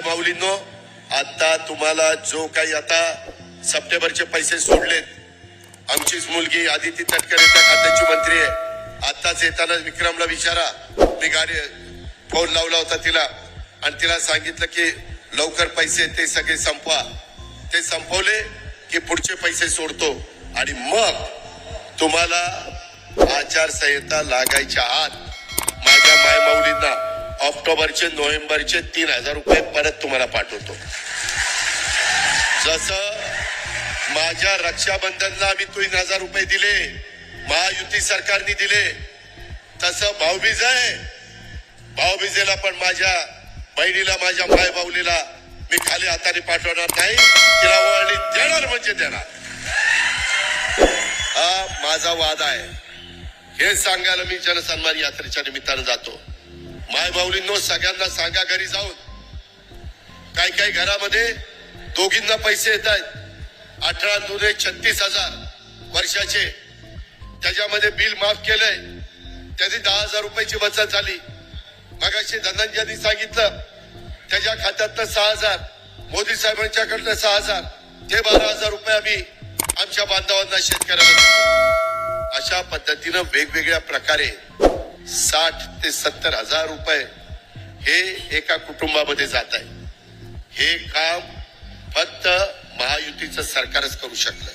काय माऊलींनो आता तुम्हाला जो काही आता सप्टेंबरचे पैसे सोडलेत आमचीच मुलगी आदिती तटकरे त्या खात्याची मंत्री आहे. आताच येताना विक्रमला विचारा मी गाडी फोन लावला होता तिला आणि तिला सांगितलं की लवकर पैसे ते सगळे संपवा. ते संपवले की पुढचे पैसे सोडतो. आणि मग तुम्हाला आचारसंहिता लागायच्या आत माझ्या मायमाऊ ऑक्टोबरचे नोव्हेंबरचे तीन हजार रुपये परत तुम्हाला पाठवतो. जसं माझ्या रक्षाबंधनला मी तीन हजार रुपये दिले महायुती सरकारने दिले तसं भाऊबीज आहे. भाऊबीजेला पण माझ्या बहिणीला माझ्या माय बाऊलीला मी खाली हाताने पाठवणार नाही. तिला वळणी देणार म्हणजे देणार. हा माझा वाद आहे. हे सांगायला मी जनसन्मान यात्रेच्या निमित्तानं जातो. माय बाऊलींनो सगळ्यांना सांगा घरी जाऊन. काही काही घरामध्ये दोघींना पैसे येत आहेत. अठरा दुने छत्तीस हजार वर्षाचे. त्याच्यामध्ये बिल माफ केलंय. त्याची दहा हजार रुपयाची बचत झाली. मगाशी धनंजयनी सांगितलं त्याच्या खात्यातनं सहा हजार मोदी साहेबांच्याकडनं सहा हजार ते बारा हजार रुपये आम्ही आमच्या बांधवांना शेतकऱ्यांना अशा पद्धतीनं वेगवेगळ्या प्रकारे साठ ते सत्तर हजार रुपये हे एका कुटुंबामध्ये जात आहे. हे काम फक्त महायुतीचं सरकारच करू शकलं.